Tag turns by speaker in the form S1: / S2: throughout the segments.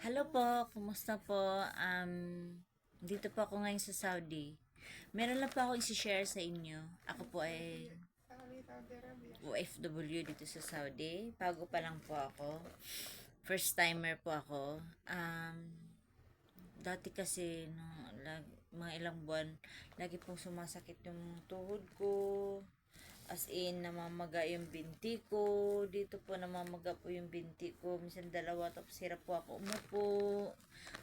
S1: Hello po, kumusta po? Um, dito po ako ngayon sa Saudi. Meron lang po ako isi-share sa inyo. Ako po ay OFW dito sa Saudi. Bago pa lang po ako. First timer po ako. Um, dati kasi nung lag, mga ilang buwan, lagi pong sumasakit yung tuhod ko. As in, namamaga yung binti ko. Dito po namamaga po yung binti ko. Minsan dalawa, tapos hirap po ako umupo.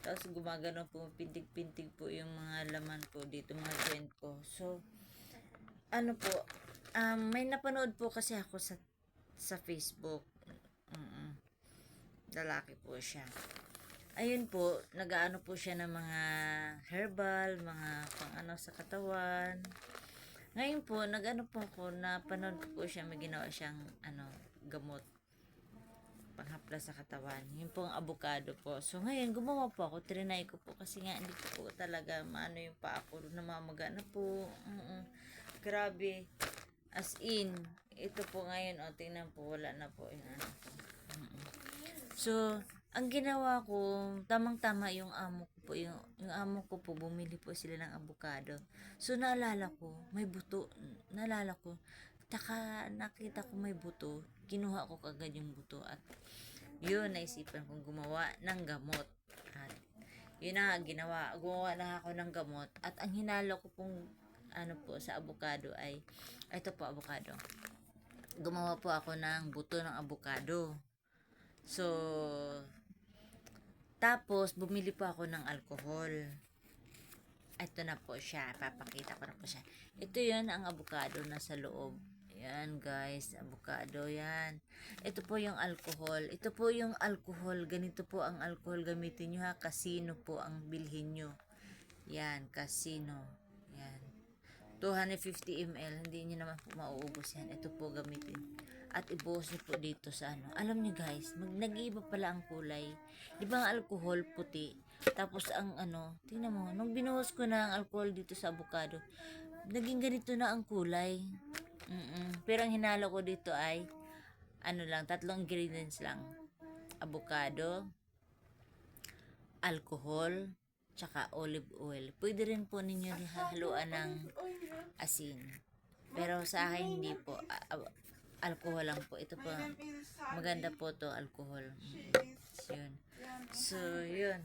S1: Tapos gumagano po, pintig-pintig po yung mga laman po dito, mga joint ko. So, ano po, um, may napanood po kasi ako sa sa Facebook. Mm Lalaki po siya. Ayun po, nagaano po siya ng mga herbal, mga pang ano sa katawan. Ngayon po, nag-ano po ako, napanood ko po siya, may ginawa siyang, ano, gamot. Panghapla sa katawan. Yung pong avocado po. So, ngayon, gumawa po ako, trinay ko po, kasi nga, hindi ko po talaga, maano yung paa ko, namamaga na po. Mm Grabe. As in, ito po ngayon, o, tingnan po, wala na po yung ano ko. Mm-mm. So, ang ginawa ko, tamang-tama yung amo ko po, yung, yung amo ko po, bumili po sila ng avocado. So, naalala ko, may buto. Naalala ko, taka nakita ko may buto, kinuha ko kagad yung buto at yun, naisipan kong gumawa ng gamot. At yun na ginawa, gumawa na ako ng gamot. At ang hinalo ko pong ano po sa avocado ay, ito po avocado. Gumawa po ako ng buto ng avocado. So, tapos, bumili po ako ng alcohol. Ito na po siya. Papakita ko na po siya. Ito yun ang avocado na sa loob. Yan guys, avocado yan. Ito po yung alcohol. Ito po yung alcohol. Ganito po ang alcohol gamitin nyo ha. Casino po ang bilhin nyo. Yan, casino. Yan. 250 ml. Hindi nyo naman po mauubos yan. Ito po gamitin. At ibuhos nyo po dito sa ano. Alam nyo guys, mag nag-iiba pala ang kulay. Di ba ang alcohol puti? Tapos ang ano, tingnan mo, nung binuhos ko na ang alcohol dito sa avocado, naging ganito na ang kulay. Mm-mm. Pero ang hinalo ko dito ay, ano lang, tatlong ingredients lang. Avocado, alcohol, tsaka olive oil. Pwede rin po ninyo haluan ng asin. Pero sa akin hindi po. Alcohol lang po. Ito po, maganda po to alcohol. Mm, Yun. So, yun.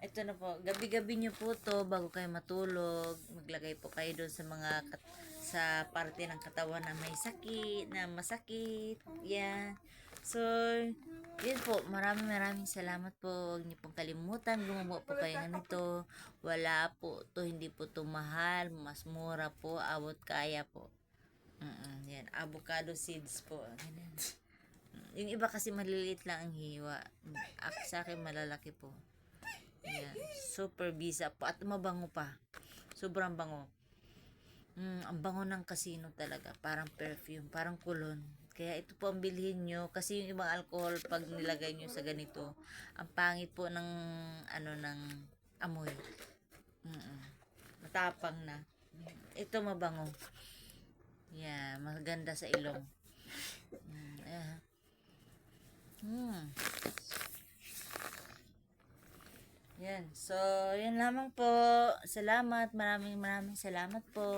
S1: Ito na po. Gabi-gabi nyo po to bago kayo matulog. Maglagay po kayo doon sa mga sa parte ng katawan na may sakit, na masakit. Yan. So, yun po. Maraming maraming salamat po. Huwag niyo pong kalimutan. Gumawa po kayo ng ito. Wala po to. Hindi po to mahal. Mas mura po. Abot kaya po. Mm yan. Avocado seeds po. Ganyan. Yung iba kasi maliliit lang ang hiwa. Ako sa akin malalaki po. Yan. Super bisa po. At mabango pa. Sobrang bango. Mm, ang bango ng kasino talaga. Parang perfume. Parang kulon. Kaya ito po ang bilhin nyo. Kasi yung ibang alcohol, pag nilagay nyo sa ganito, ang pangit po ng, ano, ng amoy. Mm-mm. Matapang na. Ito mabango. Yeah, maganda sa ilong. Mm. Yan. So, yan lamang po. Salamat. Maraming maraming salamat po.